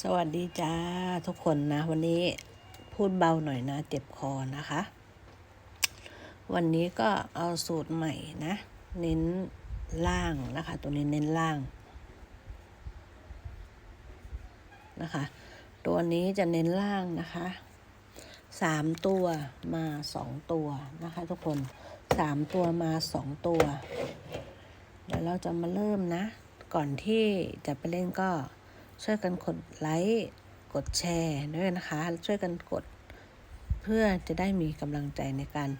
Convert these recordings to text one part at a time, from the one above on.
สวัสดีจ้าทุกคนนะ วันนี้พูดเบาหน่อยนะ เจ็บคอนะคะ วันนี้ก็เอาสูตรใหม่นะ เน้นล่างนะคะ ตัวนี้เน้นล่างนะคะ ตัวนี้จะเน้นล่างนะคะสามตัวมาสองตัวนะคะ ทุกคนสามตัวมาสองตัว เดี๋ยวเราจะมาเริ่มนะ ก่อนที่จะไปเล่นก็ ช่วยกันกดไลค์กดแชร์ด้วยนะคะ ช่วยกันกด เพื่อจะได้มีกำลังใจในการ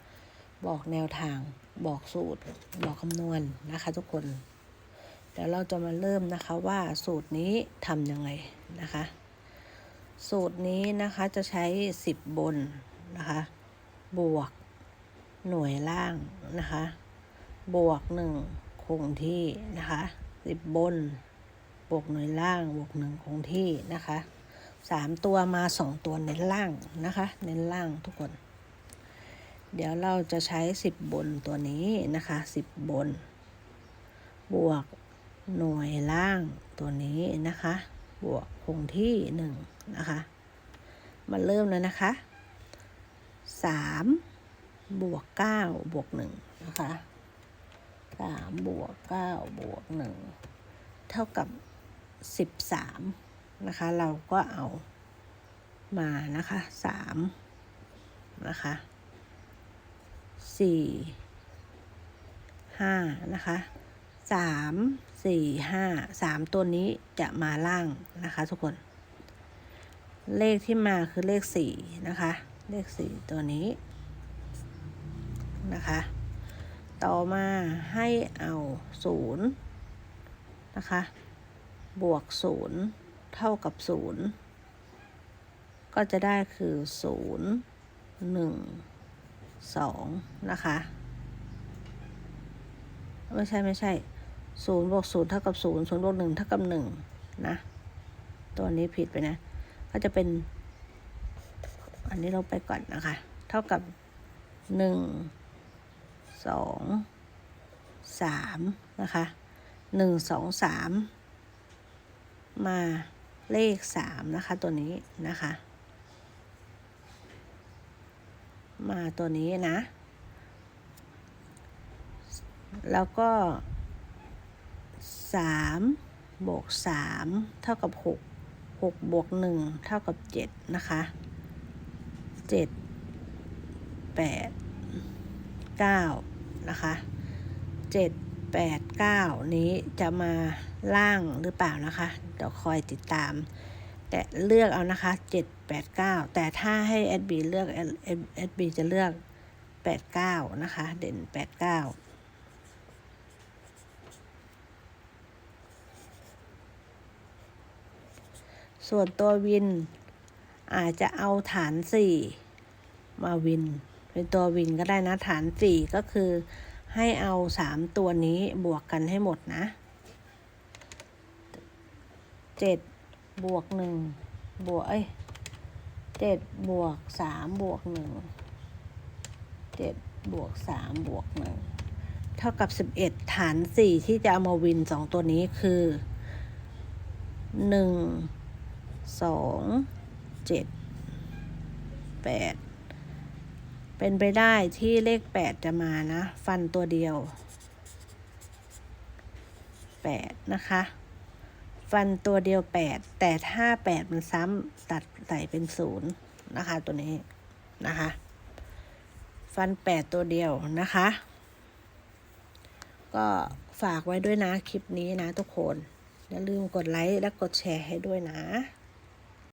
บอกแนวทางบอกสูตร บอกคำนวณนะคะ ทุกคนเดี๋ยวเราจะมาเริ่มนะคะว่าสูตรนี้ทำยังไงนะคะ สูตรนี้นะคะจะใช้ 10 บนนะคะ บวกหน่วยล่างนะคะ บวก 1 คงที่นะคะ 10 บน บวกหน่วยล่างบวกหนึ่งคงที่นะคะสามตัวมาสองตัวเน้นล่างนะคะ เน้นล่างทุกคน เดี๋ยวเราจะใช้สิบบนตัวนี้นะคะสิบบน บวกหน่วยล่างตัวนี้นะคะ บวกคงที่หนึ่งนะคะมาเริ่มแล้วนะคะสามบวกเก้าบวกหนึ่งนะคะสามบวกเก้าบวกหนึ่งเท่ากับ สิบสามนะคะ เราก็เอามานะคะสามนะคะสี่ห้านะคะสามสี่ห้าสามตัวนี้จะมาล่างนะคะทุกคน เลขที่มาคือเลขสี่นะคะ เลขสี่ตัวนี้นะคะ ต่อมาให้เอาศูนย์นะคะ บวกศูนย์เท่ากับศูนย์ก็จะได้คือศูนย์หนึ่งสองนะคะ ไม่ใช่ไม่ใช่ศูนย์บวกศูนย์เท่ากับศูนย์ศูนย์บวกหนึ่งเท่ากับหนึ่งนะ ตัวนี้ผิดไปนะ ก็จะเป็น อันนี้เราไปก่อนนะคะ เท่ากับหนึ่งสองสามนะคะหนึ่งสองสาม มาเลขสามนะคะตัวนี้นะคะ มาตัวนี้นะ แล้วก็สามบวกสามเท่ากับหกหกบวกหนึ่งเท่ากับเจ็ดนะคะเจ็ดแปดเก้านะคะเจ็ด แปดเก้านี้จะมาล่างหรือเปล่านะคะ เดี๋ยวคอยติดตาม แต่เลือกเอานะคะเจ็ดแปดเก้าแต่ถ้าให้ SB เลือก SB จะเลือกแปดเก้านะคะ เด่นแปดเก้าส่วนตัววิน อาจจะเอาฐานสี่มาวิน เป็นตัววินก็ได้นะฐานสี่ก็คือ ให้เอาสามตัวนี้บวกกันให้หมดนะเจ็ดบวกหนึ่งบวกเอ้ยเจ็ดบวกสามบวกหนึ่งเจ็ดบวกสามบวกหนึ่งเท่ากับสิบเอ็ดฐานสี่ที่จะเอามาวินสองตัวนี้คือหนึ่งสองเจ็ดแปด เป็นไปได้ที่เลขแปดจะมานะ ฟันตัวเดียวแปดนะคะ ฟันตัวเดียวแปดแต่ถ้าแปดมันซ้ำตัดใส่เป็นศูนย์นะคะ ตัวนี้นะคะ ฟันแปดตัวเดียวนะคะ ก็ฝากไว้ด้วยนะคลิปนี้นะทุกคน อย่าลืมกดไลค์และกดแชร์ให้ด้วยนะ